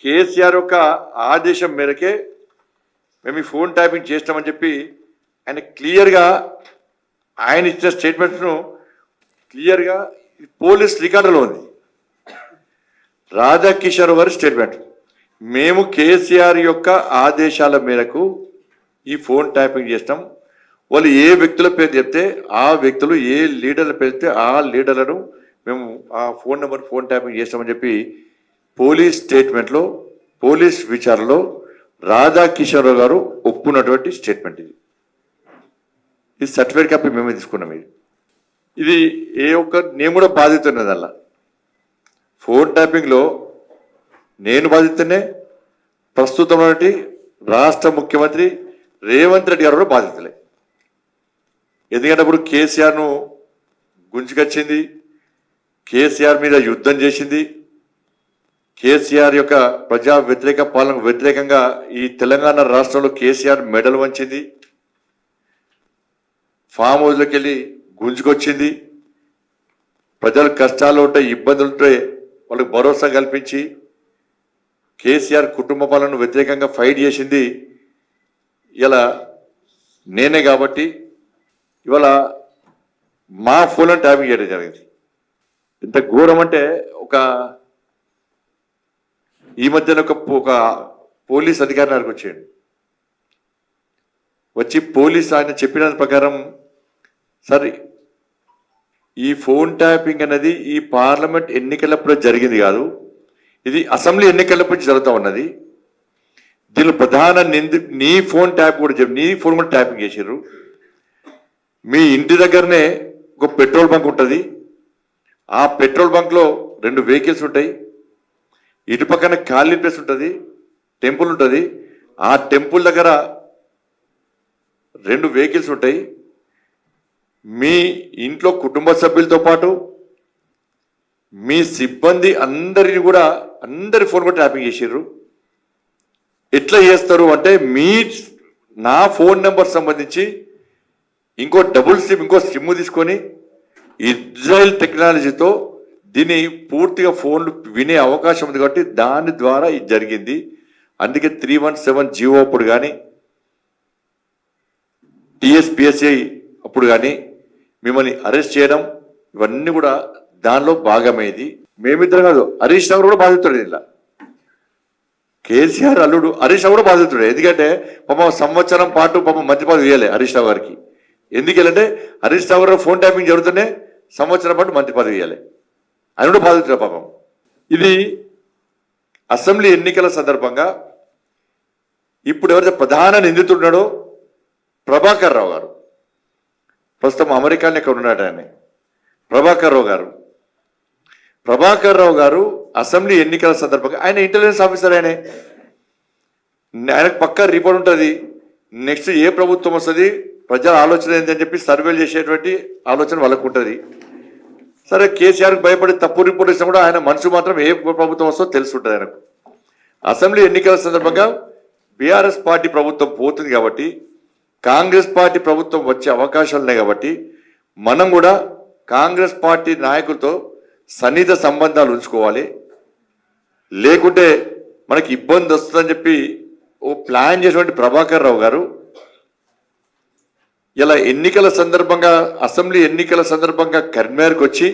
కేసీఆర్ యొక్క ఆదేశం మేరకే మేము ఈ ఫోన్ ట్యాపింగ్ చేస్తామని చెప్పి ఆయన క్లియర్గా ఆయన ఇచ్చిన స్టేట్మెంట్ను క్లియర్గా పోలీస్ రికార్డులో ఉంది. రాధాకిషోర్ వారి స్టేట్మెంట్. మేము కేసీఆర్ యొక్క ఆదేశాల మేరకు ఈ ఫోన్ ట్యాపింగ్ చేస్తాం. వాళ్ళు ఏ వ్యక్తుల పేరు చెప్తే ఆ వ్యక్తులు ఏ లీడర్ల పేరు చెప్తే ఆ లీడర్లను మేము ఆ ఫోన్ నెంబర్ ఫోన్ ట్యాపింగ్ చేస్తామని చెప్పి పోలీస్ స్టేట్మెంట్లో పోలీస్ విచారణలో రాధాకిషోర్ గారు ఒప్పుకున్నటువంటి స్టేట్మెంట్ ఇది. ఈ సర్టిఫికేట్ కాపీ మేమే తీసుకున్నాం ఇది. ఇది ఏ ఒక్క నేను కూడా బాధ్యత ఉన్నది అలా. ఫోన్ ట్యాపింగ్లో నేను బాధితున్నే ప్రస్తుతం రాష్ట్ర ముఖ్యమంత్రి రేవంత్ రెడ్డి గారు కూడా బాధితులే. ఎందుకంటే అప్పుడు కేసీఆర్ను గుంజుకొచ్చింది కేసీఆర్ మీద యుద్ధం చేసింది కేసీఆర్ యొక్క ప్రజా వ్యతిరేక పాలనకు వ్యతిరేకంగా ఈ తెలంగాణ రాష్ట్రంలో కేసీఆర్ మెడల్ వంచింది. ఫామ్ హౌస్లోకి వెళ్ళి గుంజుకొచ్చింది. ప్రజలు కష్టాలు ఉంటాయి ఇబ్బందులు ఉంటాయి వాళ్ళకి భరోసా కల్పించి కేసీఆర్ కుటుంబ పాలనను వ్యతిరేకంగా ఫైట్ చేసింది. ఇలా నేనే కాబట్టి ఇవాళ మా ఫోన్లను ట్యాపింగ్ చేయడం జరిగింది. ఇంత ఘోరం అంటే ఒక ఈ మధ్యన ఒక ఒక పోలీస్ అధికారి నాకు వచ్చాడు. వచ్చి పోలీస్ ఆయన చెప్పిన ప్రకారం సరే ఈ ఫోన్ ట్యాపింగ్ అనేది ఈ పార్లమెంట్ ఎన్నికలప్పుడు జరిగింది కాదు. ఇది అసెంబ్లీ ఎన్నికలప్పుడు జరుగుతూ ఉన్నది. దీనిలో ప్రధాన నింది నీ ఫోన్ ట్యాప్ కూడా చెప్పి నీ ఫోన్ కూడా ట్యాపింగ్ చేసారు మీ ఇంటి దగ్గరనే ఒక పెట్రోల్ బంక్ ఉంటుంది. ఆ పెట్రోల్ బంక్లో రెండు వెహికల్స్ ఉంటాయి. ఇటు పక్కన ఖాళీ ప్లేస్ ఉంటుంది టెంపుల్ ఉంటుంది. ఆ టెంపుల్ దగ్గర రెండు వెహికల్స్ ఉంటాయి. మీ ఇంట్లో కుటుంబ సభ్యులతో పాటు మీ సిబ్బంది అందరిని కూడా అందరి ఫోన్ కూడా ట్యాపింగ్ చేసారు ఎట్లా చేస్తారు అంటే మీ నా ఫోన్ నెంబర్ సంబంధించి ఇంకో డబుల్ సిమ్ ఇంకో సిమ్ తీసుకొని ఇజ్రాయెల్ టెక్నాలజీతో దీన్ని పూర్తిగా ఫోన్లు వినే అవకాశం ఉంది కాబట్టి దాని ద్వారా ఇది జరిగింది. అందుకే త్రీ వన్ సెవెన్ జియో అప్పుడు కానీ టిఎస్పిఎస్ఐ అప్పుడు కానీ మిమ్మల్ని అరెస్ట్ చేయడం ఇవన్నీ కూడా దానిలో భాగమేది. మేమిద్దరం కాదు హరీష్ రావు కూడా బాధితుడు ఇలా. కేసీఆర్ అల్లుడు హరీష్ రావు కూడా బాధితుడే. ఎందుకంటే పాపం సంవత్సరం పాటు పాపం మంచి పదవి హరీష్ రావు గారికి. ఎందుకంటే హరీష్ రావు గారు ఫోన్ ట్యాపింగ్ జరుగుతూనే సంవత్సరం పాటు మంత్రి పదవి ఇవ్వాలి ఆయన కూడా బాధితుడు పాపం. ఇది అసెంబ్లీ ఎన్నికల సందర్భంగా ఇప్పుడు ఎవరైతే ప్రధాన నిందితుడున్నాడో ప్రభాకర్ రావు గారు. ప్రస్తుతం అమెరికాలో ఇక్కడ ఉన్నాడు ఆయన. ప్రభాకర్ రావు గారు. ప్రభాకర్ రావు గారు అసెంబ్లీ ఎన్నికల సందర్భంగా ఆయన ఇంటెలిజెన్స్ ఆఫీసర్ ఆయనే. ఆయనకు పక్కా రిపోర్ట్ ఉంటుంది. నెక్స్ట్ ఏ ప్రభుత్వం వస్తుంది ప్రజల ఆలోచన ఏంటని చెప్పి సర్వేలు చేసేటువంటి ఆలోచన వాళ్ళకు ఉంటుంది. సరే కేసీఆర్కి భయపడి తప్పు రిపోర్ట్ ఇచ్చినా కూడా ఆయన మనసు మాత్రం ఏ ప్రభుత్వం వస్తుందో తెలుసుంటుంది ఆయనకు. అసెంబ్లీ ఎన్నికల సందర్భంగా బీఆర్ఎస్ పార్టీ ప్రభుత్వం పోతుంది కాబట్టి కాంగ్రెస్ పార్టీ ప్రభుత్వం వచ్చే అవకాశాలు ఉన్నాయి కాబట్టి మనం కూడా కాంగ్రెస్ పార్టీ నాయకులతో సన్నిహిత సంబంధాలు ఉంచుకోవాలి. లేకుంటే మనకి ఇబ్బంది వస్తుందని చెప్పి ఓ ప్లాన్ చేసినటువంటి ప్రభాకర్ రావు గారు ఇలా ఎన్నికల సందర్భంగా అసెంబ్లీ ఎన్నికల సందర్భంగా కరీంనగర్కి వచ్చి